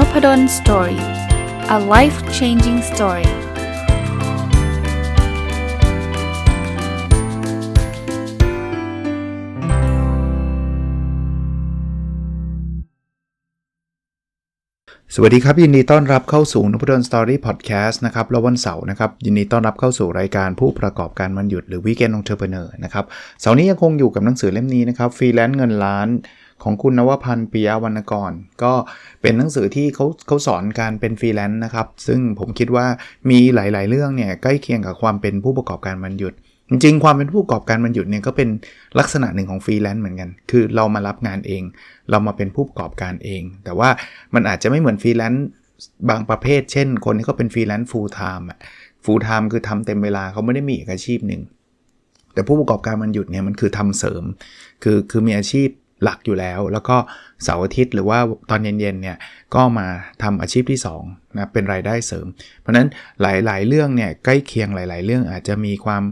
n o p ด d o สตอรี่ a life changing story สวัสดีครับ ยินดีต้อนรับเข้าสู่นพดลสตอรี่พอดแคสต์นะครับแล้ววันเสาร์นะครับยินดีต้อนรับเข้าสู่รายการผู้ประกอบการมันหยุดหรือวีแกนองเทอร์เพเนอร์นะครับเสาร์นี้ยังคงอยู่กับหนังสือเล่มนี้นะครับฟรีแลนซ์เงินล้าน ของคุณนวพันธ์ปิยวรรณกร ก็เป็นหนังสือที่เขาเขาสอนการเป็นฟรีแลนซ์นะครับ ซึ่งผมคิดว่ามีหลาย ๆ เรื่องเนี่ยใกล้เคียงกับความเป็นผู้ประกอบการมันหยุด จริง ๆ ความเป็นผู้ประกอบการมันหยุดเนี่ยก็เป็นลักษณะหนึ่งของฟรีแลนซ์เหมือนกัน คือเรามารับงานเอง เรามาเป็นผู้ประกอบการเอง แต่ว่ามันอาจจะไม่เหมือนฟรีแลนซ์บางประเภท เช่น คนที่เขาเป็นฟรีแลนซ์ฟูลไทม์อะฟูลไทม์คือทำเต็มเวลาเขาไม่ได้มีอาชีพหนึ่งแต่ผู้ประกอบการมันหยุดเนี่ยมันคือทำเสริม คือคือมีอาชีพ หลักอยู่แล้ว แล้วก็เสาร์อาทิตย์หรือว่าตอนเย็นๆเนี่ยก็มาทำอาชีพที่2นะเป็นรายได้เสริม เพราะนั้นหลายๆ เรื่องเนี่ยใกล้เคียงหลาย ๆ เรื่องอาจจะมีความ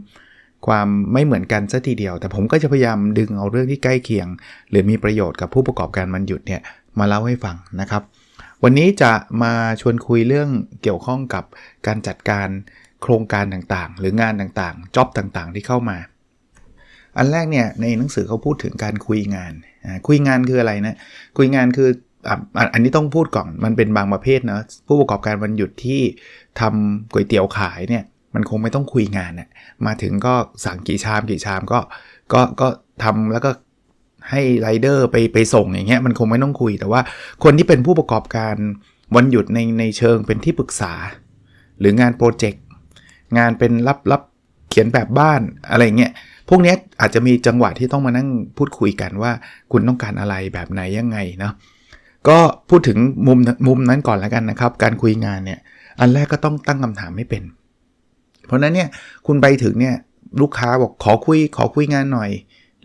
ความไม่เหมือนกันซะทีเดียว แต่ผมก็จะพยายามดึงเอาเรื่องที่ใกล้เคียง หรือมีประโยชน์กับผู้ประกอบการมันหยุดเนี่ยมาเล่าให้ฟังนะครับ วันนี้จะมาชวนคุยเรื่องเกี่ยวข้องกับการจัดการโครงการต่างๆ หรืองานต่างๆจ็อบต่างๆ ที่เข้ามา อันแรกเนี่ยในหนังสือเขาพูดถึงการคุยงาน คุยงานคืออะไรนะ คุยงานคืออันนี้ต้องพูดก่อน มันเป็นบางประเภทนะผู้ประกอบการวันหยุดที่ทำก๋วยเตี๋ยวขายเนี่ยมันคงไม่ต้องคุยงานน่ยมาถึงก็สั่งกี่ชามกี่ชามก็ก็ก็ทำแล้วก็ให้ไรเดอร์ไปไปส่งอย่างเงี้ยมันคงไม่ต้องคุย แต่ว่าคนที่เป็นผู้ประกอบการวันหยุดในในเชิงเป็นที่ปรึกษา หรืองานโปรเจกต์งานเป็นรับรับเขียนแบบบ้านอะไรเงี้ย พวกนี้อาจจะมีจังหวะที่ต้องมานั่งพูดคุยกันว่า คุณต้องการอะไรแบบไหนยังไงเนาะก็พูดถึงมุมมุมนั้นก่อนแล้วกันนะครับ การคุยงานเนี่ยอันแรกก็ต้องตั้งคำถามไม่เป็น เพราะนั้นเนี่ยคุณไปถึงเนี่ยลูกค้าบอกขอคุยขอคุยงานหน่อย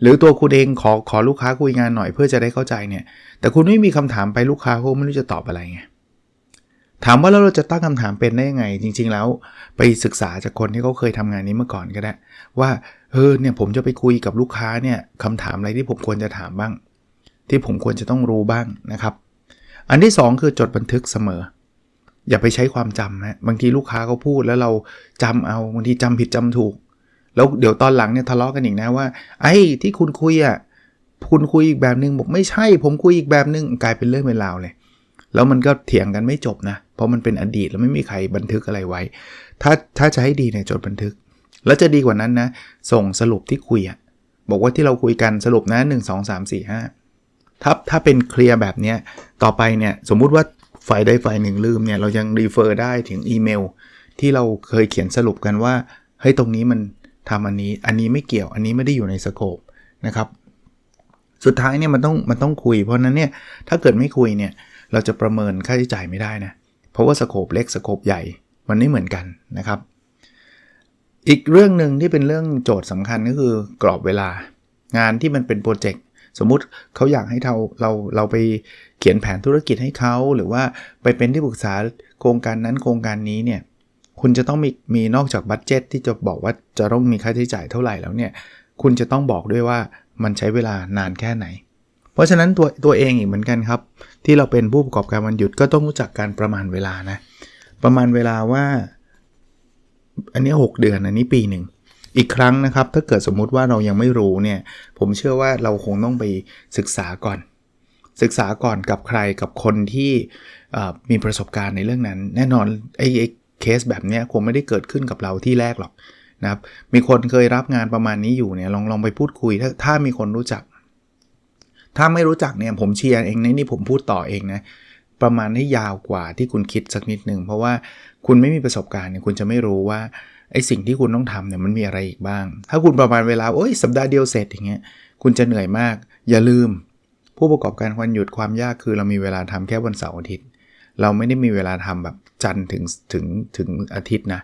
หรือตัวคุณเองขอขอลูกค้าคุยงานหน่อยเพื่อจะได้เข้าใจเนี่ย แต่คุณไม่มีคำถามไปลูกค้าเขาไม่รู้จะตอบอะไรไง ถามว่าแล้วเราจะตั้งคำถามเป็นได้ยังไง จริง ๆ แล้วไปศึกษาจากคนที่เขาเคยทำงานนี้เมื่อก่อนก็ได้ ว่าเออเนี่ยผมจะไปคุยกับลูกค้าเนี่ยคำถามอะไรที่ผมควรจะถามบ้าง ที่ผมควรจะต้องรู้บ้างนะครับ อันที่ 2 คือจดบันทึกเสมอ อย่าไปใช้ความจำนะบางทีลูกค้าเขาพูดแล้วเราจำเอาบางทีจำผิดจำถูก แล้วเดี๋ยวตอนหลังเนี่ยทะเลาะกันอีกนะว่า ไอ้ที่คุณคุยอะคุณคุยอีกแบบนึงบอกไม่ใช่ ผมคุยอีกแบบนึงกลายเป็นเรื่องเป็นราวเลยแล้วมันก็เถียงกันไม่จบนะเพราะมันเป็นอดีตแล้วไม่มีใครบันทึกอะไรไว้ ถ้าถ้าจะให้ดีเนี่ยจดบันทึก แล้วจะดีกว่านั้นนะ ส่งสรุปที่คุยอะบอกว่าที่เราคุยกันสรุปนะ 1 2 3 4 5ถ้าถ้าเป็นเคลียร์แบบนี้ต่อไปเนี่ยสมมุติว่าฝ่ายใดฝ่ายหนึ่งลืมเนี่ยเรายังรีเฟอร์ได้ถึงอีเมล ที่เราเคยเขียนสรุปกันว่าเฮ้ยตรงนี้มันทำอันนี้อันนี้ไม่เกี่ยวอันนี้ไม่ได้อยู่ในสโคปนะครับสุดท้ายเนี่ยมันต้องมันต้องคุย เพราะนั้นเนี่ยถ้าเกิดไม่คุยเนี่ยเราจะประเมินค่าใช้จ่ายไม่ได้นะเราะว่าสโคปเล็กสโคปใหญ่มันไม่เหมือนกันนะครับ อีกเรื่องหนึ่งที่เป็นเรื่องโจทย์สำคัญก็คือกรอบเวลางานที่มันเป็นโปรเจกต์สมมุติเขาอยากให้เราเราเราไปเขียนแผนธุรกิจให้เขาหรือว่าไปเป็นที่ปรึกษาโครงการนั้นโครงการนี้เนี่ยคุณจะต้องมีมีนอกจากบัตเจตที่จะบอกว่าจะต้องมีค่าใช้จ่ายเท่าไหร่แล้วเนี่ยคุณจะต้องบอกด้วยว่ามันใช้เวลานานแค่ไหน เพราะฉะนั้นตัวตัวเองอีกเหมือนกันครับ ที่เราเป็นผู้ประกอบการวันหยุดก็ต้องรู้จักการประมาณเวลานะ ประมาณเวลาว่า อันนี้ 6 เดือนอันนี้ปีหนึ่งอีกครั้งนะครับ ถ้าเกิดสมมุติว่าเรายังไม่รู้เนี่ย ผมเชื่อว่าเราคงต้องไปศึกษาก่อน ศึกษาก่อนกับใครกับคนที่มีประสบการณ์ในเรื่องนั้น แน่นอนไอ้เคสแบบนี้คงไม่ได้เกิดขึ้นกับเราที่แรกหรอกนะครับมีคนเคยรับงานประมาณนี้อยู่เนี่ยลองลองไปพูดคุยถ้าถ้ามีคนรู้จัก ถ้าไม่รู้จักเนี่ยผมเชียร์เองนะนี่ผมพูดต่อเองนะประมาณให้ยาวกว่าที่คุณคิดสักนิดหนึ่งเพราะว่าคุณไม่มีประสบการณ์เนี่ยคุณจะไม่รู้ว่าไอ้สิ่งที่คุณต้องทำเนี่ยมันมีอะไรอีกบ้าง ถ้าคุณประมาณเวลาโอ้ยสัปดาห์เดียวเสร็จอย่างเงี้ยคุณจะเหนื่อยมาก อย่าลืม ผู้ประกอบการวันหยุดความยากคือเรามีเวลาทำแค่วันเสาร์อาทิตย์ เราไม่ได้มีเวลาทำแบบจันทร์ถึงถึงถึงอาทิตย์นะ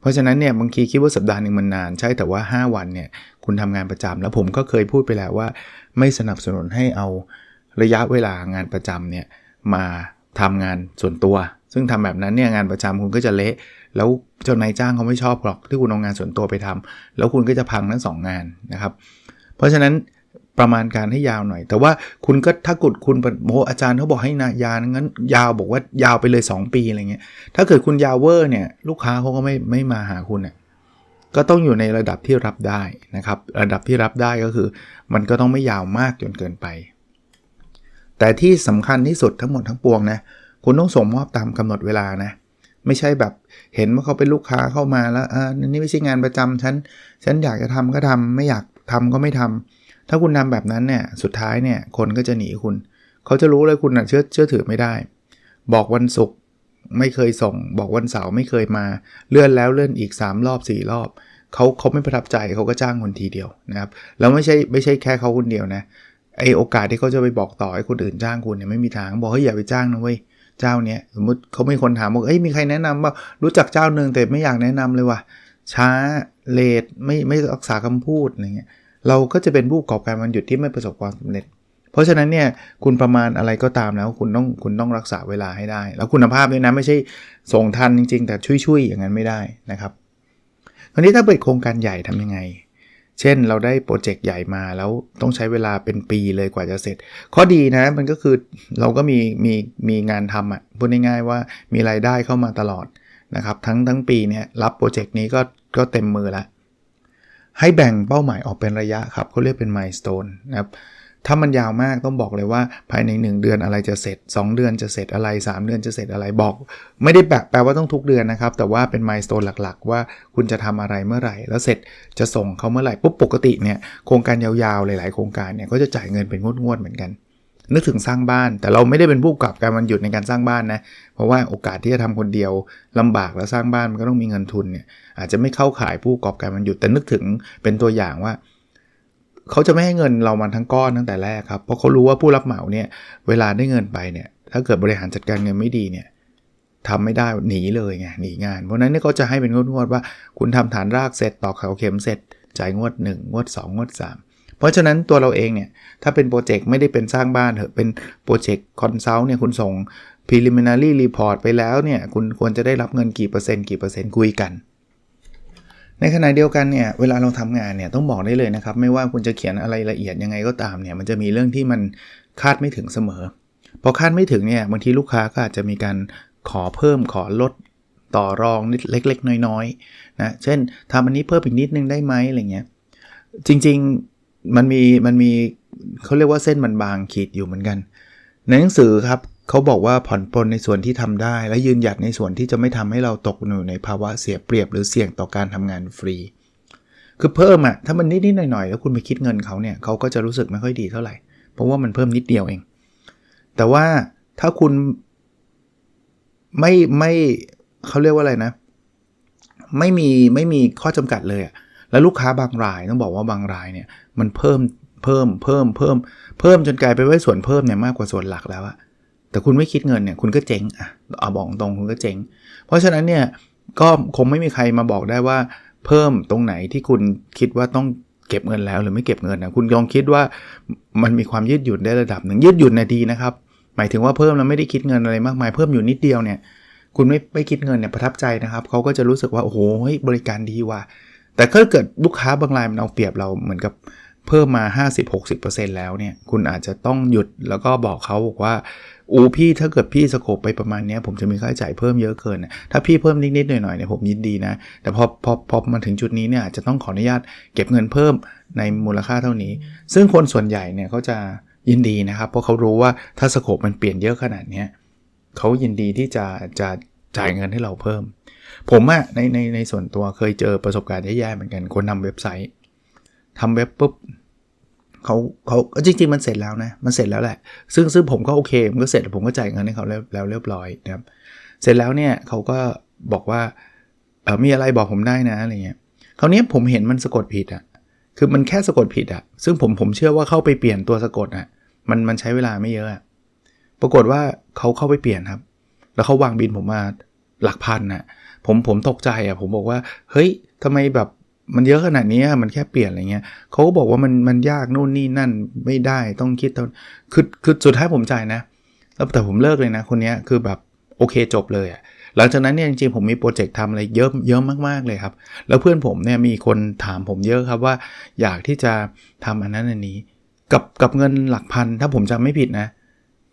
เพราะฉะนั้นเนี่ยบางทีคิดว่าสัปดาห์หนึ่งมันนาน ใช่แต่ว่า 5 วันเนี่ยคุณทำงานประจำแล้วผมก็เคยพูดไปแล้วว่า ไม่สนับสนุนให้เอาระยะเวลางานประจำเนี่ยมาทำงานส่วนตัว ซึ่งทำแบบนั้นเนี่ยงานประจำคุณก็จะเละ แล้วเจ้านายจ้างเขาไม่ชอบหรอกที่คุณเอางานส่วนตัวไปทำแล้วคุณก็จะพังทั้งสองงานนะครับ เพราะฉะนั้นประมาณการให้ยาวหน่อย แต่ว่าคุณก็ถ้ากุดคุณโอ้อาจารย์เขาบอกให้นายางั้น ยาวบอกว่ายาวไปเลย 2 ปีอะไรเงี้ยถ้าเกิดคุณยาวเวอร์เนี่ยลูกค้าเขาก็ไม่ไม่มาหาคุณเนี่ย ก็ต้องอยู่ในระดับที่รับได้นะครับ ระดับที่รับได้ก็คือ มันก็ต้องไม่ยาวมากจนเกินไป แต่ที่สำคัญที่สุดทั้งหมดทั้งปวงนะคุณต้องส่งมอบตามกำหนดเวลานะ ไม่ใช่แบบเห็นว่าเขาเป็นลูกค้าเข้ามาแล้วอ่านี่ไม่ใช่งานประจำฉันฉันอยากจะทำก็ทำไม่อยากทำก็ไม่ทำถ้าคุณทำแบบนั้นเนี่ยสุดท้ายเนี่ยคนก็จะหนีคุณ เขาจะรู้เลยคุณนะเชื่อเชื่อถือไม่ได้ บอกวันศุกร์ ไม่เคยส่ง บอกวันเสาร์ไม่เคยมา เลื่อนแล้วเลื่อนอีก 3 รอบ 4 รอบเขาเขาไม่ประทับใจเขาก็จ้างคนทีเดียวนะครับแล้วไม่ใช่ไม่ใช่แค่เขาคนเดียวนะไอโอกาสที่เขาจะไปบอกต่อให้คนอื่นจ้างคุณเนี่ยไม่มีทางบอกเฮ้ยอย่าไปจ้างนะเว้ยเจ้าเนี้ยสมมติเขาไม่คนถามบอกเอ้ยมีใครแนะนำว่ารู้จักเจ้าหนึ่งแต่ไม่อยากแนะนำเลยว่ะช้าเลทไม่ไม่รักษาคำพูดอะไรเงี้ยเราก็จะเป็นผู้ประกอบการวันหยุดที่ไม่ประสบความสำเร็จ เพราะฉะนั้นเนี่ยคุณประมาณอะไรก็ตามแล้วคุณต้องคุณต้องรักษาเวลาให้ได้ แล้วคุณภาพด้วยนะไม่ใช่ส่งทันจริง ๆ แต่ช่วยๆอย่างนั้นไม่ได้นะครับคราวนี้ถ้าเปิดโครงการใหญ่ทำยังไง เช่นเราได้โปรเจกต์ใหญ่มาแล้วต้องใช้เวลาเป็นปีเลยกว่าจะเสร็จ ข้อดีนะมันก็คือเราก็มีมีมีงานทำอะ่ะพูดง่ายๆว่ามีรายได้เข้ามาตลอดนะครับทั้งทั้งปีเนี่ยรับโปรเจกต์นี้ก็ก็เต็มมือละให้แบ่งเป้าหมายออกเป็นระยะครับเขาเรียกเป็นมายสเตนนะครับ ถ้ามันยาวมากต้องบอกเลยว่าภายใน 1 เดือนอะไรจะเสร็จ 2 เดือนจะเสร็จอะไร 3 เดือนจะเสร็จอะไรบอก ไม่ได้แปลแปลว่าต้องทุกเดือนนะครับ แต่ว่าเป็นมายสเตนหลักๆ ว่าคุณจะทำอะไรเมื่อไหร่ แล้วเสร็จจะส่งเขาเมื่อไหร่ปุ๊บปกติเนี่ยโครงการยาวๆหลายๆโครงการเนี่ยก็จะจ่ายเงินเป็นงวดๆเหมือนกัน นึกถึงสร้างบ้าน แต่เราไม่ได้เป็นผู้กับการมันหยุดในการสร้างบ้านนะเพราะว่าโอกาสที่จะทำคนเดียวลำบากแล้วสร้างบ้านมันก็ต้องมีเงินทุนเนี่ยอาจจะไม่เข้าขายผู้ประกอบการมันหยุดแต่นึกถึงเป็นตัวอย่างว่า เขาจะไม่ให้เงินเรามันทั้งก้อนตั้งแต่แรกครับเพราะเขารู้ว่าผู้รับเหมาเนี่ยเวลาได้เงินไปเนี่ยถ้าเกิดบริหารจัดการเงินไม่ดีเนี่ยทำไม่ได้หนีเลยไงหนีงาน เพราะนั้นเนี่ยเขาจะให้เป็นงวดๆว่า คุณทำฐานรากเสร็จตอกเสาเข็มเสร็จจ่ายงวด 1 งวด 2 งวด 3 เพราะฉะนั้นตัวเราเองเนี่ยถ้าเป็นโปรเจกต์ไม่ได้เป็นสร้างบ้านเถอะเป็นโปรเจกต์คอนซัลท์เนี่ยคุณส่ง preliminary report ไปแล้วเนี่ยคุณควรจะได้รับเงินกี่เปอร์เซ็นต์กี่เปอร์เซ็นต์คุยกัน ในขณะเดียวกันเนี่ยเวลาเราทำงานเนี่ยต้องบอกได้เลยนะครับ ไม่ว่าคุณจะเขียนอะไรละเอียดยังไงก็ตามเนี่ยมันจะมีเรื่องที่มันคาดไม่ถึงเสมอพอคาดไม่ถึงเนี่ยบางทีลูกค้าก็อาจจะมีการขอเพิ่มขอลดต่อรองนิดเล็ก ๆ น้อยๆนะเช่นทำอันนี้เพิ่มอีกนิดนึงได้ไหมอะไรเงี้ยจริงๆมันมีมันมีเขาเรียกว่าเส้นมันบางขีดอยู่เหมือนกัน ในหนังสือครับ เขาบอกว่าผ่อนปลนในส่วนที่ทำได้ และยืนหยัดในส่วนที่จะไม่ทำให้เราตกอยู่ในภาวะเสียเปรียบหรือเสี่ยงต่อการทำงานฟรี คือเพิ่มอะถ้ามันนิดๆหน่อยๆแล้วคุณไปคิดเงินเขาเนี่ยเขาก็จะรู้สึกไม่ค่อยดีเท่าไหร่เพราะว่ามันเพิ่มนิดเดียวเอง แต่ว่าถ้าคุณไม่ไม่เขาเรียกว่าอะไรนะ ไม่มีไม่มีข้อจำกัดเลยอะแล้วลูกค้าบางรายต้องบอกว่าบางรายเนี่ยมันเพิ่มเพิ่มเพิ่มเพิ่มเพิ่มจนกลายไปว่าส่วนเพิ่มเนี่ยมากกว่าส่วนหลักแล้วอะ แต่คุณไม่คิดเงินเนี่ยคุณก็เจ๊งอะเอาบอกตรงคุณก็เจ๊ง เพราะฉะนั้นเนี่ยก็คงไม่มีใครมาบอกได้ว่า เพิ่มตรงไหนที่คุณคิดว่าต้องเก็บเงินแล้วหรือไม่เก็บเงินนะคุณลองคิดว่ามันมีความยืดหยุ่นได้ระดับหนึ่งยืดหยุ่นนาทีนะครับ หมายถึงว่าเพิ่มแล้วไม่ได้คิดเงินอะไรมากมายเพิ่มอยู่นิดเดียวเนี่ยคุณไม่ไม่คิดเงินเนี่ยประทับใจนะครับเขาก็จะรู้สึกว่าโอ้โหบริการดีว่ะแต่ถ้าเกิดลูกค้าบางรายมันเอาเปรียบเราเหมือนกับเพิ่มมา 50-60%แล้วเนี่ยคุณอาจจะต้องหยุดแล้วก็บอกเขาบอกว่า อูพี่ถ้าเกิดพี่สโคปไปประมาณนี้ผมจะมีค่าใช้จ่ายเพิ่มเยอะเกิน ถ้าพี่เพิ่มนิดๆหน่อยๆเนี่ยผมยินดีนะ แต่พอพอพอมาถึงจุดนี้เนี่ยจะต้องขออนุญาตเก็บเงินเพิ่มในมูลค่าเท่านี้ ซึ่งคนส่วนใหญ่เนี่ยเขาจะยินดีนะครับ เพราะเขารู้ว่าถ้าสโคปมันเปลี่ยนเยอะขนาดนี้เขายินดีที่จะจะจ่ายเงินให้เราเพิ่ม ผมอะในในในส่วนตัวเคยเจอประสบการณ์แย่ๆเหมือนกันคนทาเว็บไซต์ทำเว็บปุ๊บ เขาเขาจริงๆมันเสร็จแล้วนะมันเสร็จแล้วแหละ ซึ่งซึ่งผมก็โอเคมันก็เสร็จผมก็จ่ายเงินให้เขาแล้วเรียบร้อยนะครับเสร็จแล้วเนี่ยเขาก็บอกว่าเออมีอะไรบอกผมได้นะอะไรเงี้ยคราวนี้ผมเห็นมันสะกดผิดอะ่ะคือมันแค่สะกดผิดอะ่ะซึ่งผมผมเชื่อว่าเข้าไปเปลี่ยนตัวสะกดอะ่ะมันมันใช้เวลาไม่เยอะปรากฏว่าเขาเข้าไปเปลี่ยนครับ แล้วเขาวางบินผมมาหลักพันอะ่ะผมผมตกใจอะ่ะผมบอกว่าเฮ้ยทำไมแบบ มันเยอะขนาดนี้มันแค่เปลี่ยนอะไรเงี้ยเขาก็บอกว่ามันมันยากนู่นนี่นั่นไม่ได้ต้องคิดตอนคือคือสุดท้ายผมจ่ายนะแล้วแต่ผมเลิกเลยนะ คนนี้คือแบบโอเคจบเลยอะหลังจากนั้นเนี่ยจริงๆผมมีโปรเจกต์ทำอะไรเยอะเยอะมากๆเลยครับ แล้วเพื่อนผมเนี่ยมีคนถามผมเยอะครับว่าอยากที่จะทำอันนั้นอันนี้ กับกับเงินหลักพันถ้าผมจำไม่ผิดนะ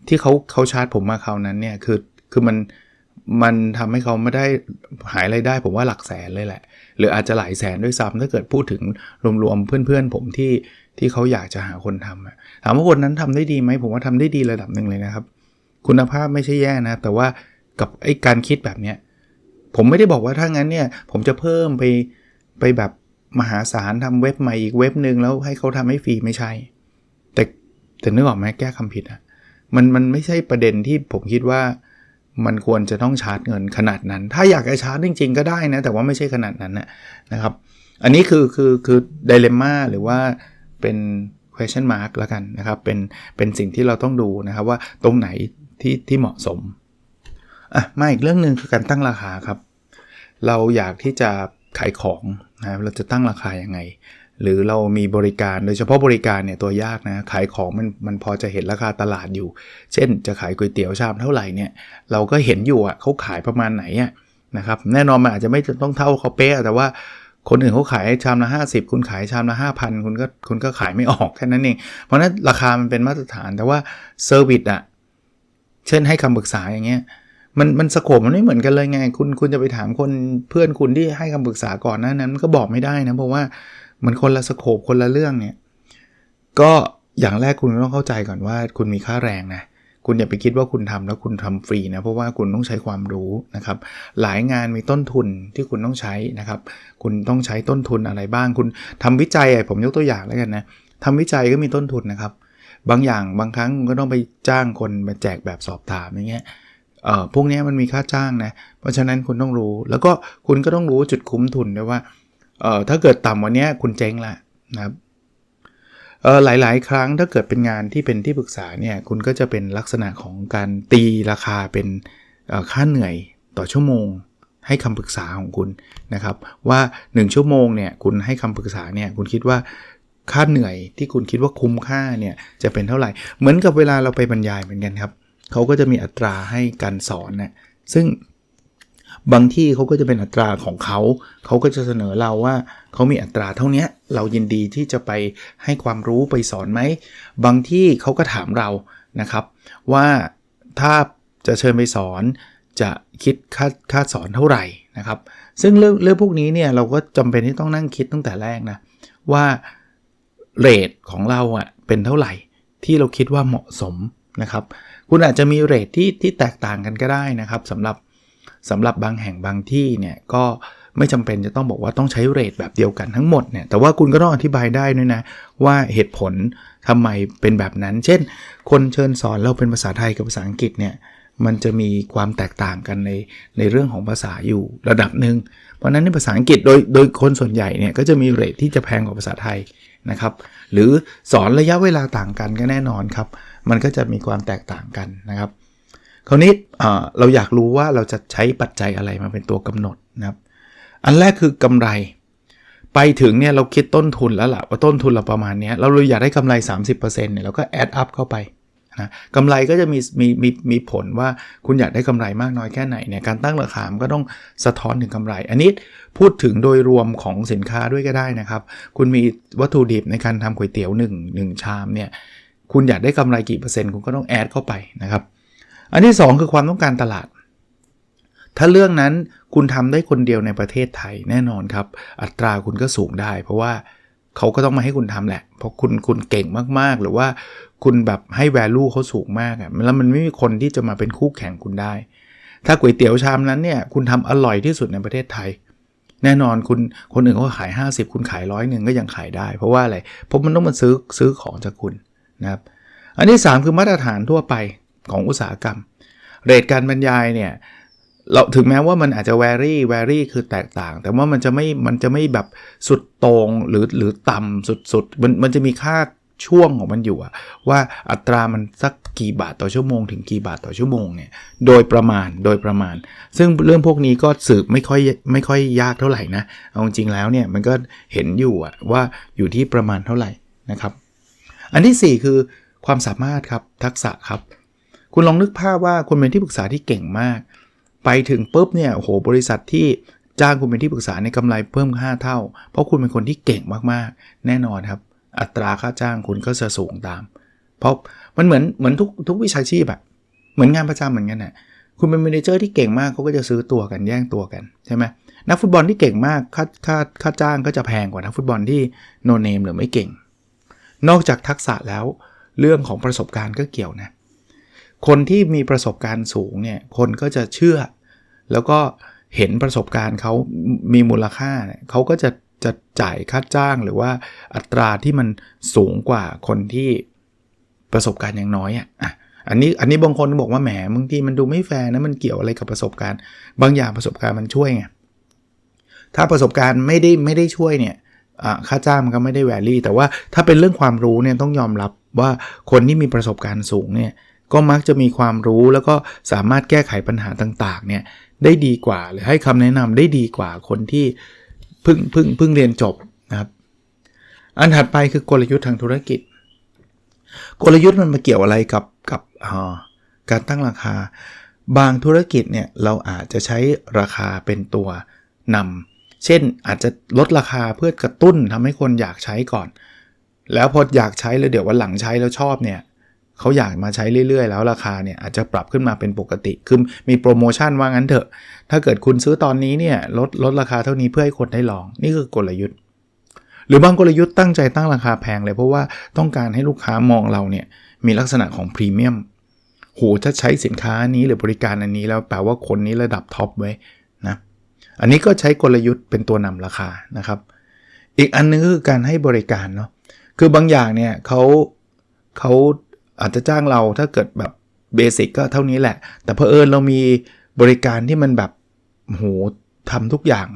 ที่เขาเขาชาร์จผมมาคราวนั้นเนี่ยคือคือมันมันทำให้เขาไม่ได้หายไรายได้ ผมว่าหลักแสนเลยแหละ หรืออาจจะหลายแสนด้วยซ้ำถ้าเกิดพูดถึงรวมๆเพื่อนๆ ผมที่ที่เขาอยากจะหาคนทำถามว่าคนนั้นทำได้ดีไหมผมว่าทำได้ดีระดับหนึ่งเลยนะครับ คุณภาพไม่ใช่แย่นะ แต่ว่ากับไอ้การคิดแบบเนี้ยผมไม่ได้บอกว่าถ้างั้นเนี่ย ผมจะเพิ่มไปไปแบบมหาศาลทำเว็บใหม่อีกเว็บหนึ่งแล้วให้เขาทำให้ฟรีไม่ใช่ แต่แต่นึกออกไหมแก้คำผิดอะ่ะมันมันไม่ใช่ประเด็นที่ผมคิดว่า มันควรจะต้องชาร์จเงินขนาดนั้น ถ้าอยากจะชาร์จจริง ๆ ก็ได้นะ แต่ว่าไม่ใช่ขนาดนั้นนะครับ อันนี้คือคือคือไดเลม่าหรือว่าเป็น question mark แล้วกันนะครับ เป็นเป็นสิ่งที่เราต้องดูนะครับว่าตรงไหนที่ที่เหมาะสมอะมาอีกเรื่องหนึ่งคือการตั้งราคาครับ เราอยากที่จะขายของนะเราจะตั้งราคายังไง หรือเรามีบริการโดยเฉพาะบริการเนี่ยตัวยากนะขายของมันมันพอจะเห็นราคาตลาดอยู่ เช่นจะขายก๋วยเตี๋ยวชามเท่าไหร่เนี่ยเราก็เห็นอยู่อะเขาขายประมาณไหนอะนะครับแน่นอนมันอาจจะไม่ต้องเท่าเขาเป๊ะแต่ว่าคนอื่นเขาขายชามละ 50 คุณขายชามละ 5,000 คุณก็คุณก็ขายไม่ออกแค่นั้นเอง เพราะนั้นราคามันเป็นมาตรฐานแต่ว่าเซอร์วิสอะเช่นให้คำปรึกษาอย่างเงี้ยมันมันสโคปมันไม่เหมือนกันเลยไง คุณคุณจะไปถามคนเพื่อนคุณที่ให้คำปรึกษาก่อนหน้านั้นมันก็บอกไม่ได้นะเพราะว่า มันคนละสโคปคนละเรื่องเนี่ย ก็อย่างแรกคุณต้องเข้าใจก่อนว่าคุณมีค่าแรงนะ คุณอย่าไปคิดว่าคุณทำแล้วคุณทำฟรีนะ เพราะว่าคุณต้องใช้ความรู้นะครับ หลายงานมีต้นทุนที่คุณต้องใช้นะครับ คุณต้องใช้ต้นทุนอะไรบ้าง คุณทำวิจัยผมยกตัวอย่างแล้วกันนะทำวิจัยก็มีต้นทุนนะครับ บางอย่างบางครั้งก็ต้องไปจ้างคนมาแจกแบบสอบถามอย่างเงี้ยเอ่อพวกนี้มันมีค่าจ้างนะ เพราะฉะนั้นคุณต้องรู้ แล้วก็คุณก็ต้องรู้จุดคุ้มทุนด้วยว่า เอ่อถ้าเกิดต่ำวันนี้คุณเจ๊งละนะครับเออหลาย ๆ ครั้งถ้าเกิดเป็นงานที่เป็นที่ปรึกษาเนี่ยคุณก็จะเป็นลักษณะของการตีราคาเป็นค่าเหนื่อยต่อชั่วโมง ให้คำปรึกษาของคุณนะครับ ว่า 1 ชั่วโมงเนี่ยคุณให้คำปรึกษาเนี่ยคุณคิดว่าค่าเหนื่อยที่คุณคิดว่าคุ้มค่าเนี่ยจะเป็นเท่าไหร่ เหมือนกับเวลาเราไปบรรยายเหมือนกันครับเขาก็จะมีอัตราให้การสอนนะซึ่ง บางที่เขาก็จะเป็นอัตราของเขาเขาก็จะเสนอเราว่าเขามีอัตราเท่านี้เรายินดีที่จะไปให้ความรู้ไปสอนไหมบางที่เขาก็ถามเรานะครับ ว่าถ้าจะเชิญไปสอนจะคิดค่าค่าสอนเท่าไหร่นะครับ ซึ่งเรื่องเรื่องพวกนี้เนี่ยเราก็จำเป็นที่ต้องนั่งคิดตั้งแต่แรกนะว่าเรทของเราอะ่ะเป็นเท่าไหร่ ที่เราคิดว่าเหมาะสมนะครับ คุณอาจจะมีเรทที่ที่แตกต่างกันก็ได้นะครับสำหรับ สำหรับบางแห่งบางที่เนี่ยก็ไม่จำเป็นจะต้องบอกว่าต้องใช้เรทแบบเดียวกันทั้งหมดเนี่ย แต่ว่าคุณก็ต้องอธิบายได้ด้วยนะ ว่าเหตุผลทำไมเป็นแบบนั้น เช่น คนเชิญสอนเราเป็นภาษาไทยกับภาษาอังกฤษเนี่ย มันจะมีความแตกต่างกันในในเรื่องของภาษาอยู่ระดับหนึ่ง เพราะนั้นในภาษาอังกฤษโดยโดยคนส่วนใหญ่เนี่ยก็จะมีเรทที่จะแพงกว่าภาษาไทยนะครับ หรือสอนระยะเวลาต่างกันก็แน่นอนครับ มันก็จะมีความแตกต่างกันนะครับ คราวนี้เราอยากรู้ว่าเราจะใช้ปัจจัยอะไรมาเป็นตัวกำหนดนะครับ อันแรกคือกำไร ไปถึงเนี่ยเราคิดต้นทุนแล้วล่ะว่าต้นทุนเราประมาณนี้เราเลยอยากได้กำไร 30%เนี่ยเราก็แอดอัพเข้าไปนะกำไรก็จะมีมีมีมีผลว่าคุณอยากได้กำไรมากน้อยแค่ไหนเนี่ยการตั้งราคาก็ต้องสะท้อนถึงกำไร อันนี้พูดถึงโดยรวมของสินค้าด้วยก็ได้นะครับ คุณมีวัตถุดิบในการทำก๋วยเตี๋ยว1 1ชามเนี่ยคุณอยากได้กำไรกี่เปอร์เซ็นต์คุณก็ต้องแอดเข้าไปนะครับ อันที่ 2 คือความต้องการตลาด ถ้าเรื่องนั้นคุณทำได้คนเดียวในประเทศไทยแน่นอนครับ อัตราคุณก็สูงได้ เพราะว่าเขาก็ต้องมาให้คุณทำแหละ เพราะคุณคุณเก่งมากๆ หรือว่าคุณแบบให้ value เขาสูงมากอะ่ะแล้วมันไม่มีคนที่จะมาเป็นคู่แข่งคุณได้ ถ้าก๋วยเตี๋ยวชามนั้นเนี่ยคุณทำอร่อยที่สุดในประเทศไทย แน่นอนคุณคนอื่นเขาขาย 50 คุณขายร้อยหนึ่งก็ยังขายได้ เพราะว่าอะไรเพราะมันต้องมาซื้อซื้อของจากคุณนะครับอันที่ 3 คือมาตรฐานทั่วไป ของอุตสาหกรรม เรทการบรรยายเนี่ยเราถึงแม้ว่ามันอาจจะ vary vary คือแตกต่าง แต่ว่ามันจะไม่มันจะไม่แบบสุดตรงหรือหรือต่ำสุดๆมันมันจะมีค่าช่วงของมันอยู่ว่าอัตรามันสักกี่บาทต่อชั่วโมง ถึงกี่บาทต่อชั่วโมงเนี่ยโดยประมาณโดยประมาณ ซึ่งเรื่องพวกนี้ก็สืบไม่ค่อยไม่ค่อยยากเท่าไหร่นะเอาจริงแล้วเนี่ยมันก็เห็นอยู่ว่าอยู่ที่ประมาณเท่าไหร่นะครับ อันที่ 4 คือความสามารถครับทักษะครับ คุณลองนึกภาพว่าคุณเป็นที่ปรึกษาที่เก่งมาก ไปถึงปุ๊บเนี่ยโหบริษัทที่จ้างคุณเป็นที่ปรึกษาในกำไรเพิ่ม 5 เท่า เพราะคุณเป็นคนที่เก่งมากๆ แน่นอนครับ อัตราค่าจ้างคุณก็จะสูงตาม เพราะมันเหมือนเหมือนทุกทุกวิชาชีพอะเหมือนงานประจำเหมือนกันน่ะคุณเป็นเมนเจอร์ที่เก่งมากเขาก็จะซื้อตัวกันแย่งตัวกันใช่ไหมนักฟุตบอลที่เก่งมากค่าค่าค่าจ้างก็จะแพงกว่านักฟุตบอลที่โนเนมหรือไม่เก่ง นอกจากทักษะแล้วเรื่องของประสบการณ์ก็เกี่ยวนะ คนที่มีประสบการณ์สูงเนี่ยคนก็จะเชื่อ แล้วก็เห็นประสบการณ์เขามีมูลค่าเนี่ยเขาก็จะจะจ่ายค่าจ้างหรือว่าอัตราที่มันสูงกว่าคนที่ประสบการณ์อย่างน้อยอะอะอันนี้อันนี้บางคนบอกว่าแหมบางทีมันดูไม่แฟร์นะมันเกี่ยวอะไรกับประสบการณ์ บางอย่างประสบการณ์มันช่วยไงถ้าประสบการณ์ไม่ได้ไม่ได้ช่วยเนี่ยค่าจ้างมันก็ไม่ได้แวลี่แต่ว่าถ้าเป็นเรื่องความรู้เนี่ยต้องยอมรับว่าคนที่มีประสบการณ์สูงเนี่ย ก็มักจะมีความรู้แล้วก็สามารถแก้ไขปัญหาต่างๆเนี่ยได้ดีกว่า หรือให้คำแนะนำได้ดีกว่าคนที่เพิ่งเพิ่งเพิ่งเรียนจบนะครับอันถัดไปคือกลยุทธ์ทางธุรกิจ กลยุทธ์มันมาเกี่ยวอะไรกับกับการตั้งราคา บางธุรกิจเนี่ยเราอาจจะใช้ราคาเป็นตัวนำเช่นอาจจะลดราคาเพื่อกระตุ้นทำให้คนอยากใช้ก่อน แล้วพออยากใช้แล้วเดี๋ยววันหลังใช้แล้วชอบเนี่ย เขาอยากมาใช้เรื่อยๆ แล้วราคาเนี่ยอาจจะปรับขึ้นมาเป็นปกติ คือมีโปรโมชั่นว่างั้นเถอะ ถ้าเกิดคุณซื้อตอนนี้เนี่ยลดลดราคาเท่านี้เพื่อให้คนได้ลอง นี่คือกลยุทธ์ หรือบางกลยุทธ์ตั้งใจตั้งราคาแพงเลยเพราะว่าต้องการให้ลูกค้ามองเราเนี่ยมีลักษณะของพรีเมียมโหถ้าใช้สินค้านี้หรือบริการอันนี้แล้วแปลว่าคนนี้ระดับท็อปไว้นะ อันนี้ก็ใช้กลยุทธ์เป็นตัวนำราคานะครับ อีกอันนึงก็คือการให้บริการเนาะ คือบางอย่างเนี่ยเขาเขา อาจจะจ้างเราถ้าเกิดแบบเบสิกก็เท่านี้แหละ แต่เพอเอิญเรามีบริการที่มันแบบโหทำทุกอย่าง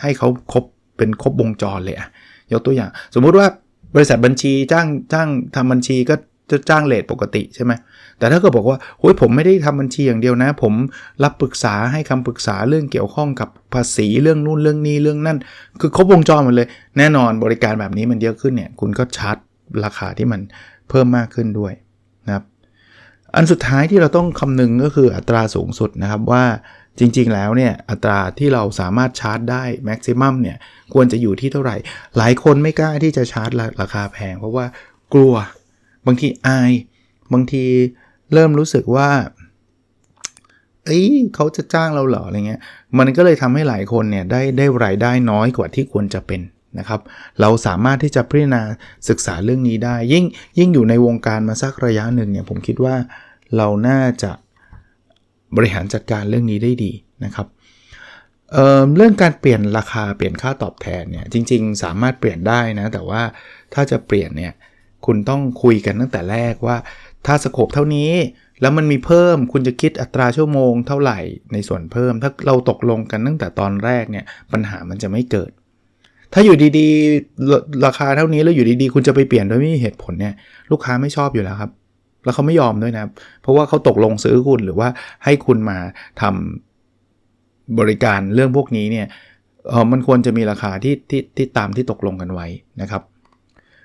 ให้เขาครบเป็นครบวงจรเลยอะยกตัวอย่าง สมมุติว่าบริษัทบัญชีจ้างจ้างทำบัญชีก็จะจ้างเลทปกติใช่ไหมแต่ถ้าเกิดบอกว่าโอ้ยผมไม่ได้ทำบัญชีอย่างเดียวนะ ผมรับปรึกษาให้คำปรึกษาเรื่องเกี่ยวข้องกับภาษีเรื่องนู่นเรื่องนี้เรื่องนั่น คือครบวงจรหมดเลย แน่นอนบริการแบบนี้มันเยอะขึ้นเนี่ย คุณก็ชาร์จราคาที่มันเพิ่มมากขึ้นด้วย อันสุดท้ายที่เราต้องคำนึงก็คืออัตราสูงสุดนะครับว่าจริงๆ แล้วเนี่ยอัตราที่เราสามารถชาร์จได้แม็กซิมัมเนี่ยควรจะอยู่ที่เท่าไหร่ หลายคนไม่กล้าที่จะชาร์จราคาแพง เพราะว่ากลัว บางทีอาย บางทีเริ่มรู้สึกว่าเอ้ยเขาจะจ้างเราเหรออะไรเงี้ยมันก็เลยทำให้หลายคนเนี่ยได้ได้รายได้น้อยกว่าที่ควรจะเป็นนะครับ เราสามารถที่จะพิจารณาศึกษาเรื่องนี้ได้ ยิ่งยิ่งอยู่ในวงการมาสักระยะหนึ่งเนี่ยผมคิดว่า เราน่าจะบริหารจัดการเรื่องนี้ได้ดีนะครับเเรื่องการเปลี่ยนราคาเปลี่ยนค่าตอบแทนเนี่ยจริง ๆ สามารถเปลี่ยนได้นะ แต่ว่าถ้าจะเปลี่ยนเนี่ยคุณต้องคุยกันตั้งแต่แรกว่า ถ้าสโคปเท่านี้แล้วมันมีเพิ่มคุณจะคิดอัตราชั่วโมงเท่าไหร่ในส่วนเพิ่ม ถ้าเราตกลงกันตั้งแต่ตอนแรกเนี่ยปัญหามันจะไม่เกิด ถ้าอยู่ดีๆ ราคาเท่านี้แล้วอยู่ดีๆ คุณจะไปเปลี่ยนโดยไม่มีเหตุผลเนี่ยลูกค้าไม่ชอบอยู่แล้วครับ แล้วเขาไม่ยอมด้วยนะเพราะว่าเขาตกลงซื้อคุณหรือว่าให้คุณมาทำบริการเรื่องพวกนี้เนี่ยเออมันควรจะมีราคาที่ที่ที่ตามที่ตกลงกันไว้นะครับ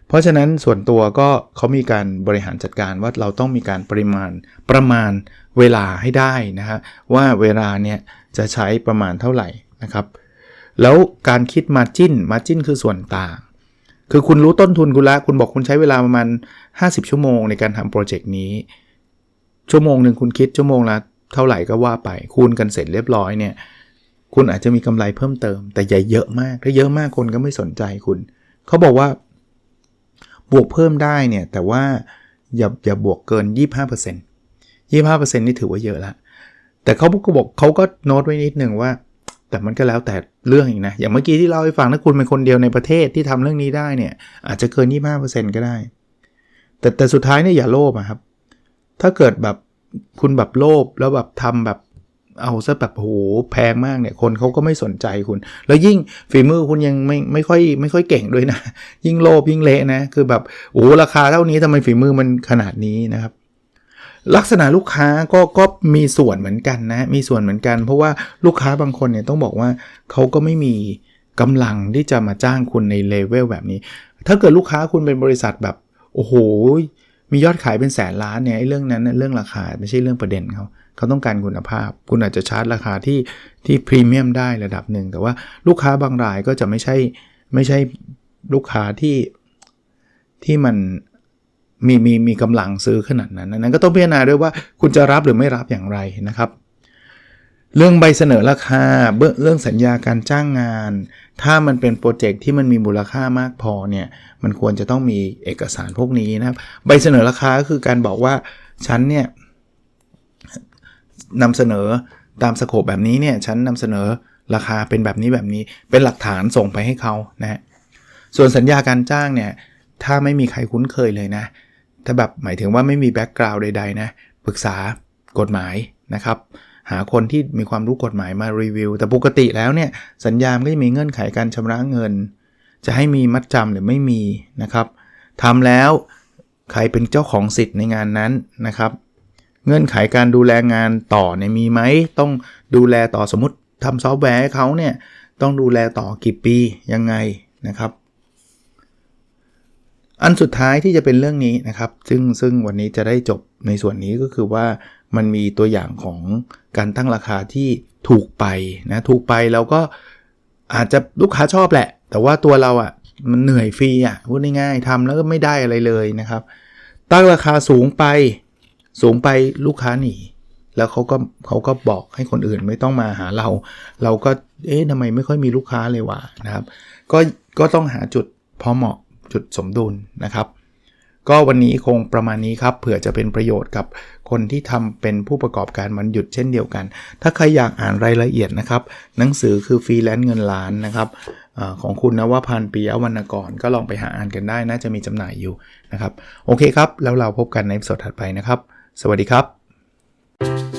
เพราะฉะนั้นส่วนตัวก็เขามีการบริหารจัดการว่าเราต้องมีการปริมาณประมาณเวลาให้ได้นะฮะว่าเวลาเนี่ยจะใช้ประมาณเท่าไหร่นะครับ แล้วการคิดมาจิ้นมาจิ้นคือส่วนต่าง คือคุณรู้ต้นทุนคุณล้วคุณบอกคุณใช้เวลาประมาณ 50 ชั่วโมงในการทำโปรเจกต์นี้ ชั่วโมงหนึ่งคุณคิดชั่วโมงละเท่าไหร่ก็ว่าไป คูณกันเสร็จเรียบร้อยเนี่ย คุณอาจจะมีกำไรเพิ่มเติม แต่ใหญ่เยอะมาก ถ้าเยอะมากคนก็ไม่สนใจคุณ เขาบอกว่า บวกเพิ่มได้เนี่ย แต่ว่าอย่าอย่าบวกเกิน 25% 25%นี่ถือว่าเยอะล้วแต่เขาก็บอกเขาก็โน้ตไว้นิดหนึ่งว่า แต่มันก็แล้วแต่เรื่องอีกนะ อย่างเมื่อกี้ที่เล่าให้ฟังถ้าคุณเป็นคนเดียวในประเทศที่ทำเรื่องนี้ได้เนี่ย อาจจะเกิน 25%ก็ได้ แต่แต่สุดท้ายเนี่ยอย่าโลภครับ ถ้าเกิดแบบคุณแบบโลภแล้วแบบทำแบบเอาซะแบบโหแพงมากเนี่ยคนเขาก็ไม่สนใจคุณ แล้วยิ่งฝีมือคุณยังไม่ไม่ค่อยไม่ค่อยเก่งด้วยนะ ยิ่งโลภยิ่งเละนะคือแบบโอ้ราคาเท่านี้ทำไมฝีมือมันขนาดนี้นะครับ ลักษณะลูกค้าก็ก็มีส่วนเหมือนกันนะ มีส่วนเหมือนกัน เพราะว่าลูกค้าบางคนเนี่ยต้องบอกว่าเขาก็ไม่มีกำลังที่จะมาจ้างคุณในเลเวลแบบนี้ ถ้าเกิดลูกค้าคุณเป็นบริษัทแบบ โอ้โห มียอดขายเป็นแสนล้านเนี่ยเรื่องนั้นเรื่องราคาไม่ใช่เรื่องประเด็นเขาเขาต้องการคุณภาพ คุณอาจจะชาร์จราคาที่ที่พรีเมียมได้ระดับหนึ่ง แต่ว่าลูกค้าบางรายก็จะไม่ใช่ไม่ใช่ลูกค้าที่ที่มันมีมีมีกำลังซื้อขนาดนั้นนนั้นก็ต้องพิจารณาด้วยว่าคุณจะรับหรือไม่รับอย่างไรนะครับ เรื่องใบเสนอราคาเรื่องสัญญาการจ้างงาน ถ้ามันเป็นโปรเจกต์ที่มันมีมูลค่ามากพอเนี่ยมันควรจะต้องมีเอกสารพวกนี้นะครับ ใบเสนอราคาก็คือการบอกว่าฉันเนี่ยนำเสนอตามสโคปแบบนี้เนี่ยฉันนำเสนอราคาเป็นแบบนี้แบบนี้เป็นหลักฐานส่งไปให้เขานะฮะส่วนสัญญาการจ้างเนี่ยถ้าไม่มีใครคุ้นเคยเลยนะ ถ้าแบบหมายถึงว่าไม่มีแบ็กกราวด์ใดๆนะปรึกษากฎหมายนะครับ หาคนที่มีความรู้กฎหมายมารีวิว แต่ปกติแล้วเนี่ยสัญญามันก็จะมีเงื่อนไขการชำระเงิน จะให้มีมัดจำหรือไม่มีนะครับทำแล้วใครเป็นเจ้าของสิทธิ์ในงานนั้นนะครับ เงื่อนไขการดูแลงานต่อเนี่ยมีไหมต้องดูแลต่อสมมติทำซอฟต์แวร์ให้เขาเนี่ยต้องดูแลต่อกี่ปียังไงนะครับ อันสุดท้ายที่จะเป็นเรื่องนี้นะครับ ซึ่งซึ่งวันนี้จะได้จบในส่วนนี้ก็คือว่ามันมีตัวอย่างของการตั้งราคาที่ถูกไปนะถูกไปเราก็อาจจะลูกค้าชอบแหละ แต่ว่าตัวเราอะ่ะมันเหนื่อยฟรีอะ่ะพูดง่ายๆทำแล้วก็ไม่ได้อะไรเลยนะครับ ตั้งราคาสูงไปสูงไปลูกค้าหนีแล้วเขาก็เขาก็บอกให้คนอื่นไม่ต้องมาหาเรา เราก็เอ๊ะทำไมไม่ค่อยมีลูกค้าเลยวะนะครับ ก็ก็ต้องหาจุดพอเหมาะ จุดสมดุลนะครับ ก็วันนี้คงประมาณนี้ครับ เผื่อจะเป็นประโยชน์กับคนที่ทำเป็นผู้ประกอบการมันหยุดเช่นเดียวกัน ถ้าใครอยากอ่านรายละเอียดนะครับ หนังสือคือฟรีแลนซ์เงินล้านนะครับอของคุณนวพันปียวรรณกรก็ลองไปหาอ่านกันได้น่าจะมีจำหน่ายอยู่นะครับ โอเคครับ แล้วเราพบกันในสดถัดไปนะครับ สวัสดีครับ